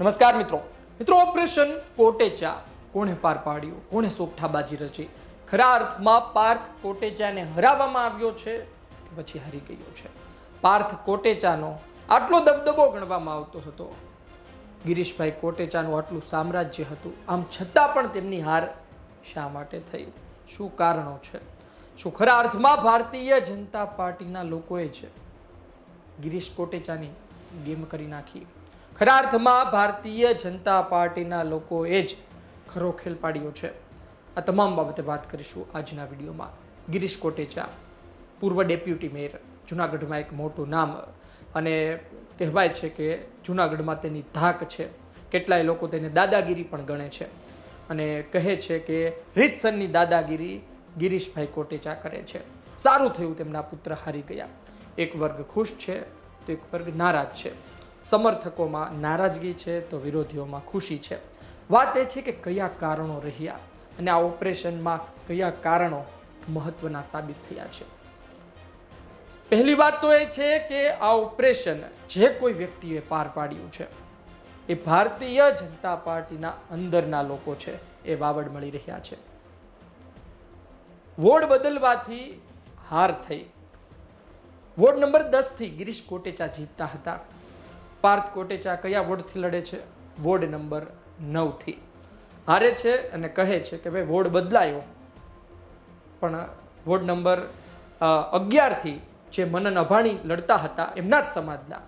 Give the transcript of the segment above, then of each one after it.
નમસ્કાર મિત્રો. મિત્રો, ઓપરેશન કોટેચા કોણે પાર પાડ્યું? કોણે સોગઠાબાજી રચી? ખરા અર્થમાં પાર્થ કોટેચાને હરાવવામાં આવ્યો છે કે પછી હારી ગયો છે? પાર્થ કોટેચાનો આટલો દબદબો ગણવામાં આવતો હતો. ગિરીશભાઈ કોટેચાનું આટલું સામ્રાજ્ય હતું. આમ છતાં પણ તેમની હાર શા માટે થઈ? શું કારણો છે? શું ખરા અર્થમાં ભારતીય જનતા પાર્ટીના લોકોએ છે ગિરીશ કોટેચાની ગેમ કરી નાખી? ખરા અર્થમાં ભારતીય જનતા પાર્ટીના લોકોએ જ ખરો ખેલ પાડ્યો છે. આ તમામ બાબતે વાત કરીશું આજના વિડીયોમાં. ગિરીશ કોટેચા, પૂર્વ ડેપ્યુટી મેયર, જુનાગઢમાં એક મોટું નામ અને કહેવાય છે કે જુનાગઢમાં તેની ધાક છે. કેટલાય લોકો તેને દાદાગીરી પણ ગણે છે અને કહે છે કે રીતસરની દાદાગીરી ગિરીશભાઈ કોટેચા કરે છે. સારું થયું તેમના પુત્ર હારી ગયા. એક વર્ગ ખુશ છે, તો એક વર્ગ નારાજ છે. સમર્થકોમાં નારાજગી છે તો વિરોધીઓમાં ખુશી છે. વાત એ છે કે કયા કારણો રહ્યા અને આ ઓપરેશનમાં કયા કારણો મહત્વના સાબિત થયા છે. પહેલી વાત તો એ છે કે આ ઓપરેશન જે કોઈ વ્યક્તિએ પાર પાડ્યું છે એ ભારતીય જનતા પાર્ટીના અંદરના લોકો છે એ વાવડ મળી રહ્યા છે. વોર્ડ બદલવાથી હાર થઈ. વોર્ડ નંબર દસથી ગિરીશ કોટેચા જીતતા હતા. પાર્થ કોટેચા કયા વોર્ડથી લડે છે? વોર્ડ નંબર નવથી. હારે છે અને કહે છે કે ભાઈ વોર્ડ બદલાયો. પણ વોર્ડ નંબર અગિયારથી જે મનન અભાણી લડતા હતા એમના જ સમાજના.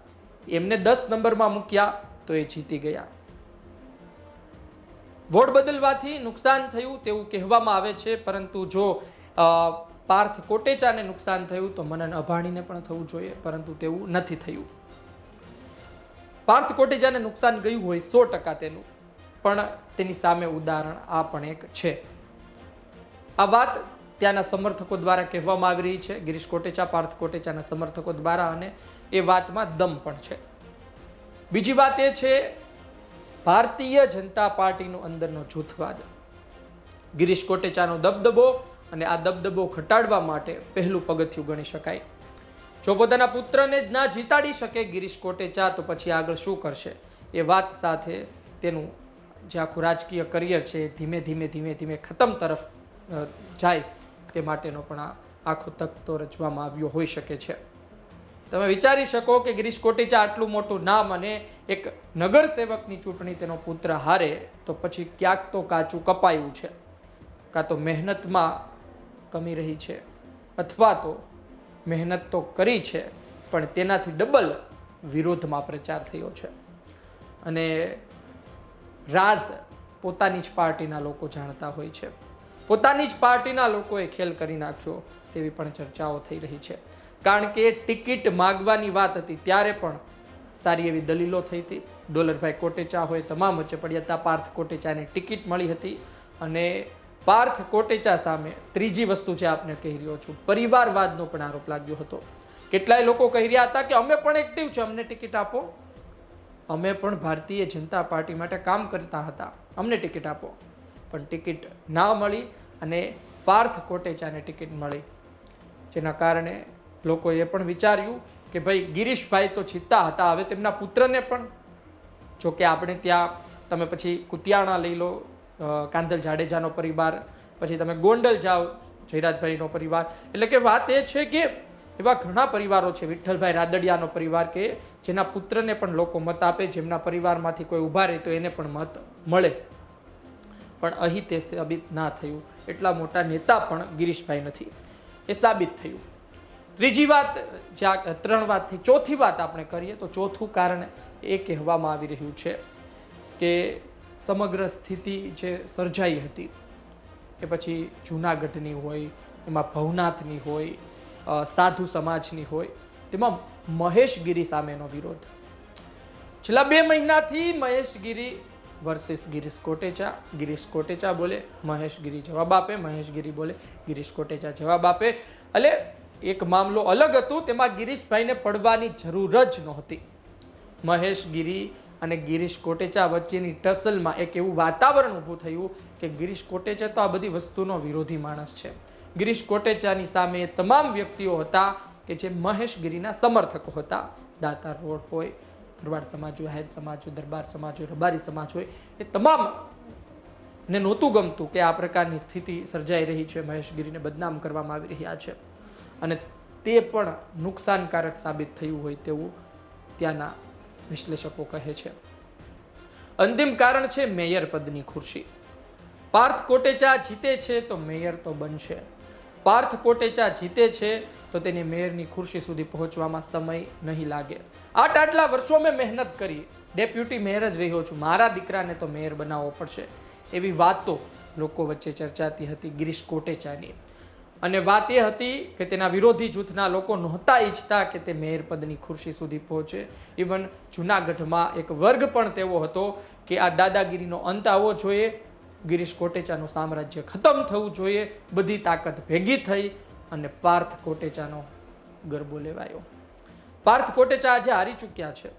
એમને દસ નંબરમાં મૂક્યા તો એ જીતી ગયા. વોર્ડ બદલવાથી નુકસાન થયું તેવું કહેવામાં આવે છે, પરંતુ જો પાર્થ કોટેચાને નુકસાન થયું તો મનન અભાણીને પણ થવું જોઈએ, પરંતુ તેવું નથી થયું. પાર્થ કોટેજાને નુકસાન ગયું હોય સો ટકા તેનું. પણ તેની સામે ઉદાહરણ આ પણ એક છે. આ વાત ત્યાંના સમર્થકો દ્વારા કહેવામાં આવી રહી છે. ગિરીશ કોટેચા પાર્થ કોટેચાના સમર્થકો દ્વારા અને એ વાતમાં દમ પણ છે. બીજી વાત એ છે, ભારતીય જનતા પાર્ટીનો અંદરનો જૂથવાદ. ગિરીશ કોટેચાનો દબદબો અને આ દબદબો ઘટાડવા માટે પહેલું પગથિયું ગણી શકાય. જો પોતાના પુત્રને જ ના જીતાડી શકે ગિરીશ કોટેચા, તો પછી આગળ શું કરશે? એ વાત સાથે તેનું જે આખું રાજકીય કરિયર છે ધીમે ધીમે ધીમે ધીમે ખતમ તરફ જાય તે માટેનો પણ આ આખો તકતો રચવામાં આવ્યો હોઈ શકે છે. તમે વિચારી શકો કે ગિરીશ કોટેચા આટલું મોટું નામ અને એક નગર સેવકની ચૂંટણી તેનો પુત્ર હારે, તો પછી ક્યાંક તો કાચું કપાયું છે. કાં તો મહેનતમાં કમી રહી છે, અથવા તો મહેનત તો કરી છે, પણ તેનાથી ડબલ વિરોધમાં પ્રચાર થયો છે. અને રાજ પોતાની જ પાર્ટીના લોકો જાણતા હોય છે. પોતાની જ પાર્ટીના લોકોએ ખેલ કરી નાખ્યો તેવી પણ ચર્ચાઓ થઈ રહી છે. કારણ કે ટિકિટ માગવાની વાત હતી ત્યારે પણ સારી એવી દલીલો થઈ હતી. ડોલરભાઈ કોટેચા હોય, તમામ વચ્ચે પડ્યા પાર્થ કોટેચાને ટિકિટ મળી હતી અને પાર્થ કોટેચા સામે ત્રીજી વસ્તુ જે આપને કહી રહ્યો છું, પરિવારવાદનો પણ આરોપ લાગ્યો હતો. કેટલાય લોકો કહી રહ્યા હતા કે અમે પણ એક્ટિવ છે, અમને ટિકિટ આપો. અમે પણ ભારતીય જનતા પાર્ટી માટે કામ કરતા હતા, અમને ટિકિટ આપો. પણ ટિકિટ ના મળી અને પાર્થ કોટેચાને ટિકિટ મળી. જેના કારણે લોકોએ પણ વિચાર્યું કે ભાઈ, ગિરીશભાઈ તો જીતતા હતા, હવે તેમના પુત્રને પણ. જો કે આપણે ત્યાં, તમે પછી કુતિયાણા લઈ લો કાંધલ જાડેજાનો પરિવાર, પછી તમે ગોંડલ જાઓ, જયરાજભાઈનો પરિવાર. એટલે કે વાત એ છે કે એવા ઘણા પરિવારો છે, વિઠ્ઠલભાઈ રાદડિયાનો પરિવાર કે જેના પુત્રને પણ લોકો મત આપે, જેમના પરિવારમાંથી કોઈ ઊભા રહે તો એને પણ મત મળે. પણ અહીં તે સાબિત ના થયું. એટલા મોટા નેતા પણ ગિરીશભાઈ નથી. એ સાબિત થયું. ત્રીજી વાત, જે આ ત્રણ વાતથી ચોથી વાત આપણે કરીએ તો ચોથું કારણ એ કહેવામાં આવી રહ્યું છે કે સમગ્ર સ્થિતિ જે સર્જાઈ હતી, એ પછી જૂનાગઢની હોય, એમાં ભવનાથની હોય સાધુ સમાજની હોય, તેમાં મહેશગીરી સામેનો વિરોધ. છેલ્લા બે મહિનાથી મહેશગીરી વર્સિસ ગિરીશ કોટેચા ગિરીશ કોટેચા બોલે, મહેશગીરી જવાબ આપે, મહેશગીરી બોલે, ગિરીશ કોટેચા જવાબ આપે. એટલે એક મામલો અલગ હતો, તેમાં ગિરીશભાઈને પડવાની જરૂર જ નહોતી. મહેશગીરી અને ગિરીશ કોટેચા વચ્ચેની ટસલમાં એક એવું વાતાવરણ ઊભું થયું કે ગિરીશ કોટેચા તો આ બધી વસ્તુનો વિરોધી માણસ છે. ગિરીશ કોટેચાની સામે તમામ વ્યક્તિઓ હતા કે જે મહેશગીરીના સમર્થકો હતા. દાતા રોડ હોય ભરવાડ સમાજ હોય, હાયર સમાજ હોય, દરબાર સમાજ હોય, રબારી સમાજ હોય, એ તમામ ને નહોતું ગમતું કે આ પ્રકારની સ્થિતિ સર્જાઈ રહી છે. મહેશગીરીને બદનામ કરવામાં આવી રહ્યા છે. અને તે પણ નુકસાનકારક સાબિત થયું હોય તેવું ત્યાંના વિશ્લેષકો કહે છે. અંતિમ કારણ છે મેયર પદની ખુરશી. પાર્થ કોટેચા જીતે છે તો મેયર તો બનશે. પાર્થ કોટેચા જીતે છે તો તેની મેયરની ખુરશી સુધી પહોંચવામાં સમય નહીં લાગે. આટ આટલા વર્ષો મેં મહેનત કરી. ડેપ્યુટી મેયર જ રહ્યો છું. મારા દીકરાને તો મેયર બનાવવો પડશે. એવી વાતો લોકો વચ્ચે ચર્ચાતી હતી ગિરીશ કોટેચાની. અને વાત એ હતી કે તેના વિરોધી જૂથના લોકો નહોતા ઈચ્છતા કે તે મેયરપદની ખુરશી સુધી પહોંચે. ઇવન જુનાગઢમાં એક વર્ગ પણ તેવો હતો કે આ દાદાગીરીનો અંત આવવો જોઈએ. ગિરીશ કોટેચાનું સામ્રાજ્ય ખતમ થવું જોઈએ. બધી તાકાત ભેગી થઈ અને પાર્થ કોટેચાનો ગરબો લેવાયો. પાર્થ કોટેચા આજે હારી ચૂક્યા છે.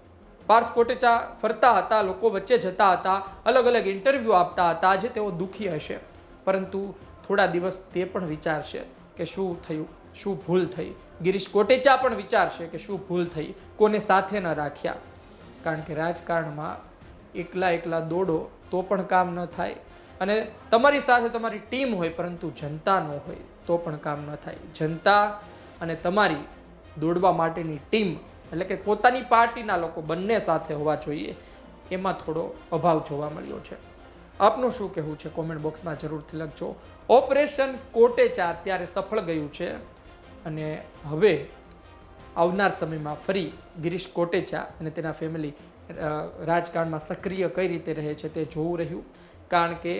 પાર્થ કોટેચા ફરતા હતા, લોકો વચ્ચે જતા હતા, અલગ અલગ ઇન્ટરવ્યૂ આપતા હતા. આજે તેઓ દુઃખી હશે. પરંતુ થોડા દિવસ તે પણ વિચારશે કે શું થયું, શું ભૂલ થઈ. ગિરીશ કોટેચા પણ વિચારશે કે શું ભૂલ થઈ, કોને સાથે ન રાખ્યા. કારણ કે રાજકારણમાં એકલા એકલા દોડો તો પણ કામ ન થાય અને તમારી સાથે તમારી ટીમ હોય પરંતુ જનતા ન હોય તો પણ કામ ન થાય. જનતા અને તમારી દોડવા માટેની ટીમ એટલે કે પોતાની પાર્ટીના લોકો બંને સાથે હોવા જોઈએ. એમાં થોડો અભાવ જોવા મળ્યો છે. આપનું શું કહેવું છે? કોમેન્ટ બોક્સમાં જરૂરથી લખજો. ઓપરેશન કોટેચા અત્યારે સફળ ગયું છે અને હવે આવનાર સમયમાં ફરી ગિરીશ કોટેચા અને તેના ફેમિલી રાજકારણમાં સક્રિય કઈ રીતે રહે છે તે જોવું રહ્યું. કારણ કે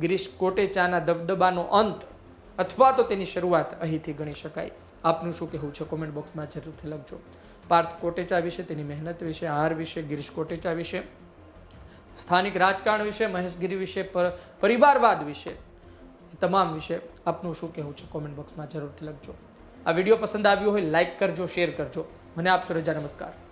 ગિરીશ કોટેચાના દબદબાનો અંત અથવા તો તેની શરૂઆત અહીંથી ગણી શકાય. આપનું શું કહેવું છે? કોમેન્ટ બોક્સમાં જરૂરથી લખજો. પાર્થ કોટેચા વિશે, તેની મહેનત વિશે હાર વિશે, ગિરીશ કોટેચા વિશે સ્થાનિક રાજકારણ વિશે, મહેશગીરી વિશે, પર, પરિવારવાદ વિશે, તમામ વિશે આપનું શું કહેવું છે કોમેન્ટ બોક્સમાં જરૂરથી લખજો. આ વીડિયો પસંદ આવ્યો હોય લાઈક કરજો શેર કરજો. મને આપશો રજા નમસ્કાર.